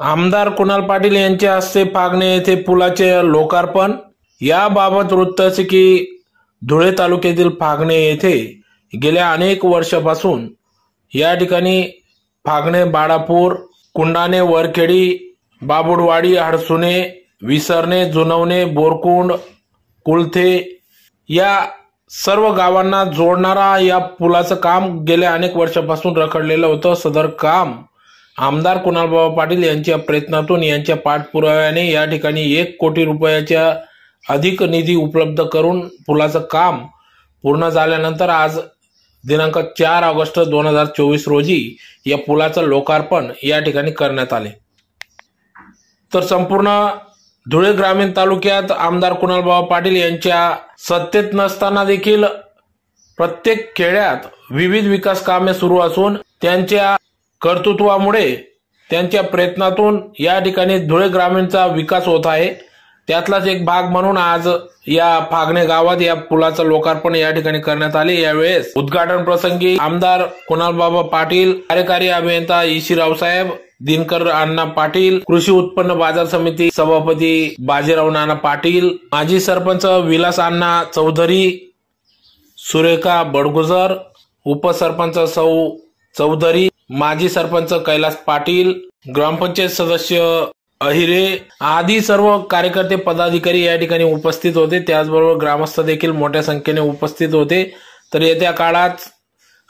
आमदार कुणाल पाटील यांच्या हस्ते फागणे येथे पुलाचे लोकार्पण. याबाबत वृत्त असे की धुळे तालुक्यातील फागणे येथे गेल्या अनेक वर्षापासून या ठिकाणी फागणे बाळापूर कुंडाणे वरखेडी बाबुडवाडी हडसुने विसरणे जुनवणे बोरकुंड कुळथे या सर्व गावांना जोडणारा या पुलाचं काम गेल्या अनेक वर्षापासून रखडलेलं होतं. सदर काम आमदार कुणालबाबा पाटील यांच्या प्रयत्नातून यांच्या पाठपुराव्याने या ठिकाणी एक कोटी रुपयाच्या अधिक निधी उपलब्ध करून पुलाचं काम पूर्ण झाल्यानंतर आज दिनांक चार ऑगस्ट दोन हजार चोवीस रोजी या पुलाचं लोकार्पण या ठिकाणी करण्यात आले. तर संपूर्ण धुळे ग्रामीण तालुक्यात आमदार कुणालबाबा पाटील यांच्या सत्तेत नसताना देखील प्रत्येक खेड्यात विविध विकास कामे सुरू असून त्यांच्या कर्तृत्वामुळे त्यांच्या प्रयत्नातून या ठिकाणी धुळे ग्रामीणचा विकास होत आहे. त्यातलाच एक भाग म्हणून आज या फागणे गावात या पुलाचं लोकार्पण या ठिकाणी करण्यात आले. यावेळेस उद्घाटन प्रसंगी आमदार कुणालबाबा पाटील कार्यकारी अभियंता इशी रावसाहेब दिनकर अण्णा पाटील कृषी उत्पन्न बाजार समिती सभापती बाजीराव नाना पाटील माजी सरपंच विलास अण्णा चौधरी सुरेखा बडगुजर उपसरपंच सौ चौधरी माजी सरपंच कैलास पाटील ग्रामपंचायत सदस्य अहिरे आदी सर्व कार्यकर्ते पदाधिकारी या ठिकाणी उपस्थित होते. त्याचबरोबर ग्रामस्थ देखील मोठ्या संख्येने उपस्थित होते. तर येत्या काळात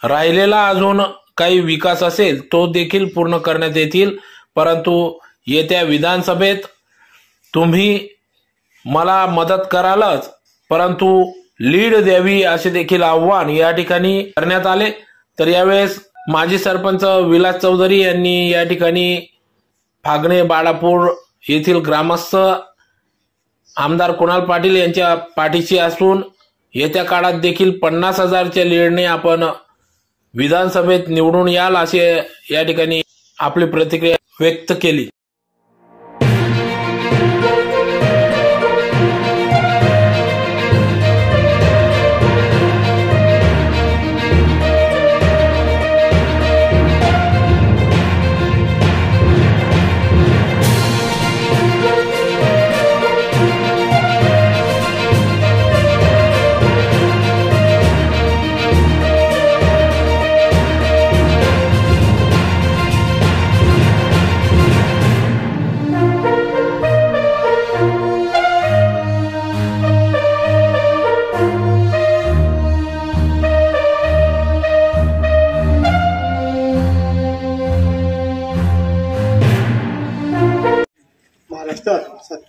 राहिलेला अजून काही विकास असेल तो देखील पूर्ण करण्यात येतील. परंतु येत्या विधानसभेत तुम्ही मला मदत करालच. परंतु लीड द्यावी असे देखील आव्हान या ठिकाणी करण्यात आले. तर यावेळेस माजी सरपंच विलास चौधरी यांनी या ठिकाणी फागणे बाळापूर येथील ग्रामस्थ आमदार कुणाल पाटील यांच्या पाठीशी असून येत्या काळात देखील पन्नास हजारच्या लीडने आपण विधानसभेत निवडून याल असे या ठिकाणी आपली प्रतिक्रिया व्यक्त केली.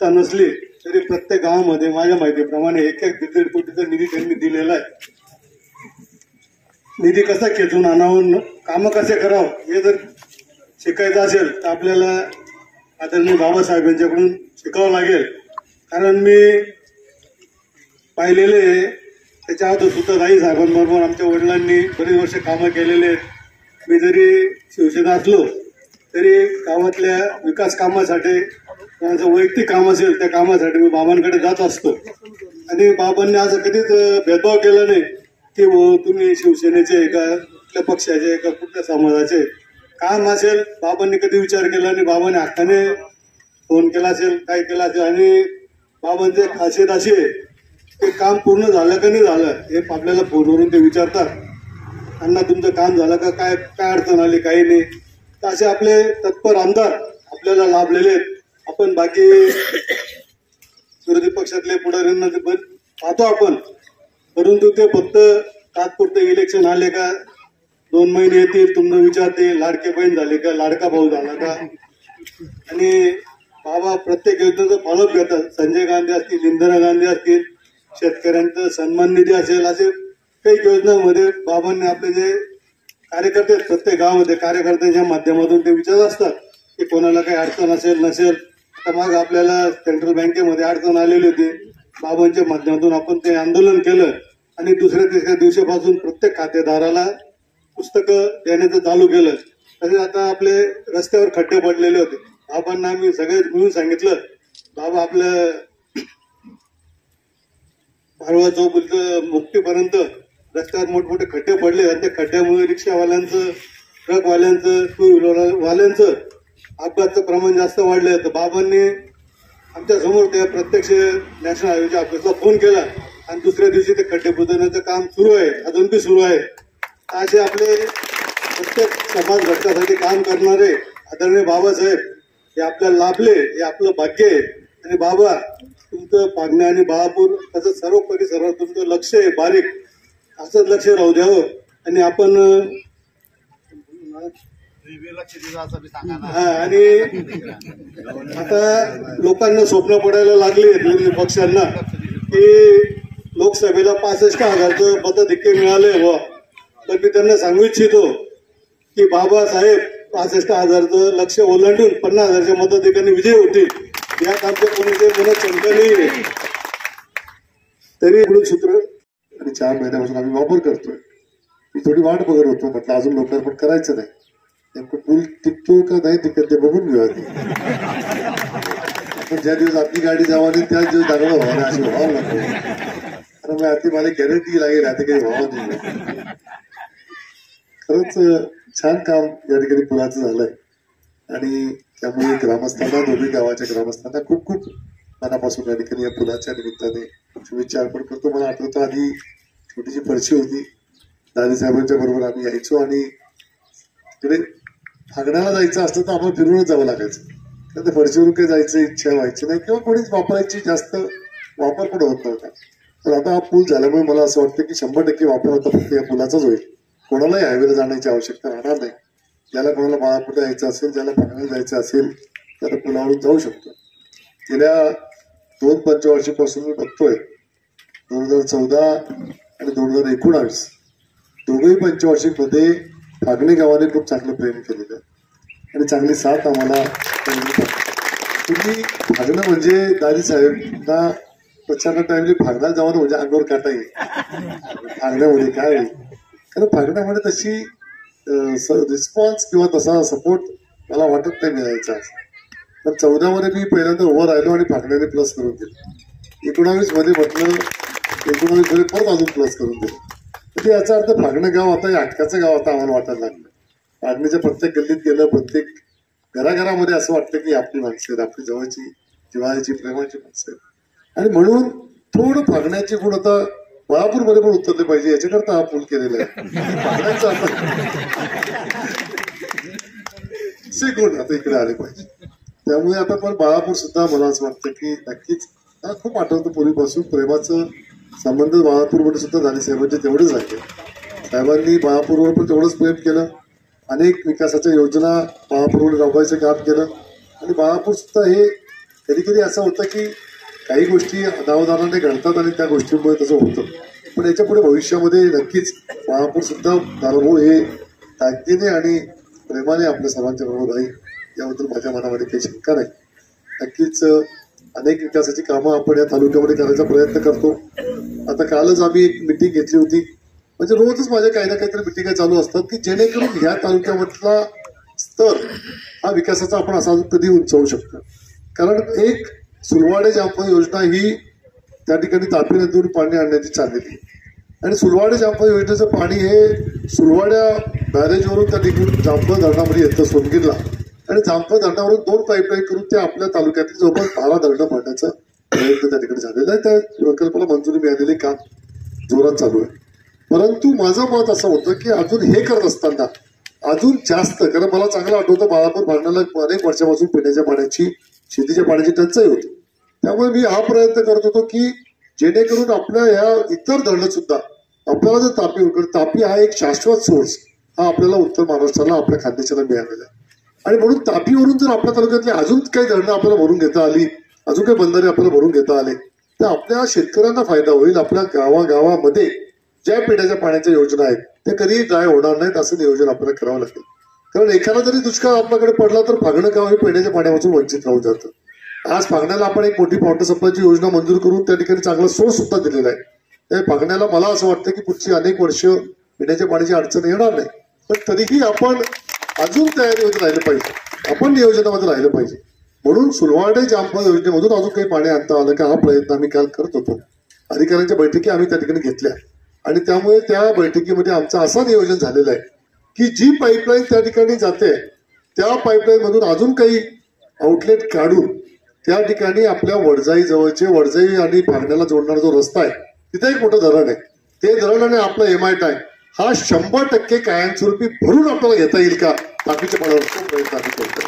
सत्ता नसली तरी प्रत्येक गावामध्ये माझ्या माहितीप्रमाणे एक एक दीड दीड कोटीचा निधी त्यांनी दिलेला आहे. निधी कसा खेचून आणावं कामं कसे करावं हे जर शिकायचं असेल तर आपल्याला आदरणीय बाबासाहेब यांच्याकडून शिकावं लागेल. कारण मी पाहिलेले त्याच्या अगोदर सुद्धा राई साहेबांबरोबर आमच्या वडिलांनी बरेच वर्ष कामं केलेले आहेत. मी जरी शिवसेना असलो तरी गावातल्या विकास कामासाठी माझं वैयक्तिक काम असेल त्या कामासाठी मी बाबांकडे जात असतो. आणि बाबांनी असं कधीच भेदभाव केला नाही की व तुम्ही शिवसेनेचे एका का? कुठल्या पक्षाचे का? कुठल्या समाजाचे काम असेल बाबांनी कधी विचार केला आणि बाबांनी हक्काने फोन केला असेल काय केला असेल. आणि बाबांचे खासियत अशी आहे ते काम पूर्ण झालं का नाही झालं हे आपल्याला फोनवरून ते विचारतात. अण्णा तुमचं काम झालं का? काय काय अडचण आली? काही नाही. असे आपले तत्पर आमदार आपल्याला लाभलेले आहेत. आपण बाकी विरोधी पक्षातले पुढाऱ्यांना ते पण पाहतो आपण. परंतु ते फक्त तात्पुरते इलेक्शन आले का दोन महिने येतील तुमनं विचारते लाडके बहीण झाले का लाडका भाऊ झाला का? आणि बाबा प्रत्येक योजनेचं फॉलोअप घेतात. संजय गांधी असतील इंदिरा गांधी असतील शेतकऱ्यांचं सन्मान निधी असेल असे काही योजनांमध्ये बाबांनी आपले जे कार्यकर्ते प्रत्येक गावामध्ये कार्यकर्त्यांच्या माध्यमातून ते विचारत असतात की कोणाला काही अडचण असेल नसेल तर मग आपल्याला सेंट्रल बँकेमध्ये अडचण आलेली होती. बाबांच्या माध्यमातून आपण ते आंदोलन केलं आणि दुसऱ्या तिसऱ्या दिवशीपासून प्रत्येक खातेदाराला पुस्तकं देण्याचं चालू केलं. तसेच आता आपले रस्त्यावर खड्डे पडलेले होते. बाबांना आम्ही सगळे मिळून सांगितलं बाबा आपलं भारवा चौक मुक्तीपर्यंत रस्त्यावर मोठमोठे खड्डे पडले आणि त्या खड्ड्यामुळे रिक्षावाल्यांचं ट्रकवाल्यांचं टू व्हीलर वाल्यांचं अपघातचं प्रमाण जास्त वाढलं तर बाबांनी आमच्यासमोर त्या प्रत्यक्ष नॅशनल हायवेच्या ऑफिसला फोन केला आणि दुसऱ्या दिवशी ते खड्डे बुजवण्याचं काम सुरू आहे. अजून बी सुरू आहे. असे आपले प्रत्येक समाज घटकासाठी काम करणारे आदरणीय बाबासाहेब हे आपल्याला लाभले हे आपलं भाग्य आहे. आणि बाबा तुमचं पागण्या आणि बाळापूर त्याचं सर्व सर्व तुमचं लक्ष आहे बारीक. असंच लक्ष राहू द्यावं. आणि आपण हा आणि आता लोकांना स्वप्न पडायला लागले विरोधी पक्षांना की लोकसभेला पासष्ट हजारचं मताधिक्य मिळालंय बुवा पण मी त्यांना सांगू इच्छितो की बाबासाहेब पासष्ट हजारचं लक्ष ओलांडून पन्नास हजारच्या मताधिकांनी विजय होतील. यात आमच्या कोणीचे मनात शंका नाही तरी सूत्र आणि चार महिन्यापासून आम्ही वापर करतोय. मी थोडी वाट बघत होतो म्हटलं अजून लोकार्पण करायचं नाही. नेमकं पूल टिकतो का नाही टिकत ते बघून घेऊ आधी आपण ज्या दिवस आपली गाडी जावानी त्याच दिवस दाखवलं व्हावं अशी व्हावं लागतो. कारण मग आता मला गॅरंटी लागेल आता काही व्हावं नाही. खरंच छान काम या ठिकाणी पुलाचं झालंय. आणि त्यामुळे ग्रामस्थांना दोन्ही गावाच्या ग्रामस्थांना खूप खूप मनापासून या ठिकाणी या पुलाच्या निमित्ताने विचार पण करतो. मला आठवतं आधी छोटीशी फरशी होती. दादी साहेबांच्या बरोबर आम्ही यायचो आणि तिकडे हागण्याला जायचं असतं तर आम्हाला फिरूनच जावं लागायचं. कारण त्या फरशीवरून काही जायचं इच्छा व्हायची नाही किंवा कोणीच वापरायची जास्त वापर पण होत नव्हता. तर आता हा पूल झाल्यामुळे मला असं वाटतं की शंभर टक्के वापर होता फक्त या पुलाचाच होईल. कोणालाही हायवेला जाण्याची आवश्यकता राहणार नाही. ज्याला कोणाला बाळापुढे यायचं असेल ज्याला फागण्याला जायचं असेल त्याला पुलावरून जाऊ शकतो. गेल्या दोन पंचवर्षीपासून मी बघतोय. दोन हजार चौदा आणि दोन हजार एकोणावीस. दोघेही पंचवार्षिकमध्ये फागणे गावाने खूप चांगलं प्रेम केलेलं. आहे आणि चांगली साथ आम्हाला तुम्ही भागणं म्हणजे दादी साहेबांना प्रचार टाइमली फागण्याला जावं म्हणजे अंगावर काटा येईल फागण्यामध्ये काय आहे? कारण फागण्यामध्ये तशी रिस्पॉन्स किंवा तसा सपोर्ट मला वाटत नाही मिळायचा. पण चौदामध्ये मी पहिल्यांदा उभं राहिलो आणि फागण्याने प्लस करून दिलं. एकोणावीसमध्ये म्हटलं एकोणावीसमध्ये परत अजून प्लस करून दिलं. म्हणजे याचा अर्थ फागणं गाव आता हे अटकाचं गाव आता आम्हाला वाटायला लागलं. फागणीच्या प्रत्येक गल्लीत गेलं प्रत्येक घराघरामध्ये असं वाटतं की आपली माणसं आहेत आपली जवळची जिवाळ्याची प्रेमाची माणसं आहेत. आणि म्हणून थोडं फागण्याची गुण आता बाळापूरमध्ये पण उतरले पाहिजे याच्याकरता हा पूल केलेला आहे. फागण्याचा आता गुण आता इकडे आले पाहिजे. त्यामुळे आता पण बाळापूर सुद्धा मला असं वाटतं की नक्कीच मला खूप आठवतं पूर्वीपासून. प्रेमाचं संबंध बाळापूरमध्ये सुद्धा झाले साहेबांचे तेवढेच आहे साहेबांनी बाळापूरवर पण तेवढंच प्रेम केलं. अनेक विकासाच्या योजना बाळापूरवर राबवायचं काम केलं. आणि बाळापूर सुद्धा हे कधी कधी असं होतं की काही गोष्टी अनावधानाने घडतात आणि त्या गोष्टींमुळे तसं होतं. पण याच्यापुढे भविष्यामध्ये नक्कीच बाळापूर सुद्धा दारभाऊ हे ताकदीने आणि प्रेमाने आपल्या सर्वांच्या बरोबर राहील. याबद्दल माझ्या मनामध्ये काही शंका नाही. नक्कीच अनेक विकासाची कामं आपण या तालुक्यामध्ये करायचा प्रयत्न करतो. आता कालच आम्ही एक मिटिंग घेतली होती. म्हणजे रोजच माझ्या काही ना काहीतरी मिटिंग चालू असतात की जेणेकरून ह्या तालुक्यामधला स्तर हा विकासाचा आपण असा कधी उंचवू शकतो. कारण एक सुलवाडे जामफळ योजना ही त्या ठिकाणी तापी नदीवर पाणी आणण्याची चाललेली आणि सुलवाडे जामफळ योजनेचं पाणी हे सुलवाड्या बॅरेजवरून त्या ठिकाणी जामफळ धरणामध्ये येतं सोनगीरला. आणि जामफळ धरणावरून दोन पाईपलाईन करून ते आपल्या तालुक्यातील जवळपास बारा धरणं पाडण्याचा प्रयत्न त्या ठिकाणी झालेला आहे. त्या प्रकल्पाला मंजुरी मिळालेली काम जोरात चालू आहे. परंतु माझं मत असं होतं की अजून हे करत असताना अजून जास्त कारण मला चांगलं आठवतं बाळापूर भांडणाला अनेक वर्षापासून पिण्याच्या पाण्याची शेतीच्या पाण्याची टंचाई होती. त्यामुळे मी हा प्रयत्न करत होतो की जेणेकरून आपल्या ह्या इतर धरणं सुद्धा आपल्याला जर तापी तापी हा एक शाश्वत सोर्स हा आपल्याला उत्तर महाराष्ट्राला आपल्या खाद्याच्याला मिळालेला आहे. आणि म्हणून तापीवरून जर आपल्या तालुक्यातले अजून काही धरणं आपल्याला भरून घेता आली अजून काही बंधारे आपल्याला भरून घेता आले तर आपल्या शेतकऱ्यांना फायदा होईल. आपल्या गावागावामध्ये ज्या पिण्याच्या पाण्याच्या योजना आहेत त्या कधीही काय होणार नाहीत असं नियोजन आपल्याला करावं लागेल. कारण एखादा जरी दुष्काळ आपल्याकडे पडला तर फागणं गाव हे पिण्याच्या पाण्यापासून वंचित राहून जातं. आज फागण्याला आपण एक मोठी वॉटर सप्लायची योजना मंजूर करून त्या ठिकाणी चांगला सोर्स सुद्धा दिलेला आहे. त्या फागण्याला मला असं वाटतं की पुढची अनेक वर्ष पिण्याच्या पाण्याची अडचण येणार नाही. पण तरीही आपण अजून तयारी होत राहिलं पाहिजे. आपण नियोजनामध्ये राहिलं पाहिजे. म्हणून सुलवाडे जामफळ योजनेमधून अजून काही पाणी आणता आलं का हा प्रयत्न आम्ही काल करत होतो. अधिकाऱ्यांच्या बैठकी आम्ही त्या ठिकाणी घेतल्या. आणि त्यामुळे त्या बैठकीमध्ये आमचं असं नियोजन झालेलं आहे की जी पाईपलाईन त्या ठिकाणी जाते त्या पाईपलाईनमधून अजून काही आउटलेट काढून त्या ठिकाणी आपल्या वडजाई जवळचे वडजाई आणि फारण्याला जोडणारा जो रस्ता आहे तिथे एक मोठं धरण आहे. ते धरण आणि आपलं एम आय टाय हा शंभर टक्के कायमस्वरूपी भरून आपल्याला घेता येईल का? बाकीच्या प्रयत्न आम्ही करतो.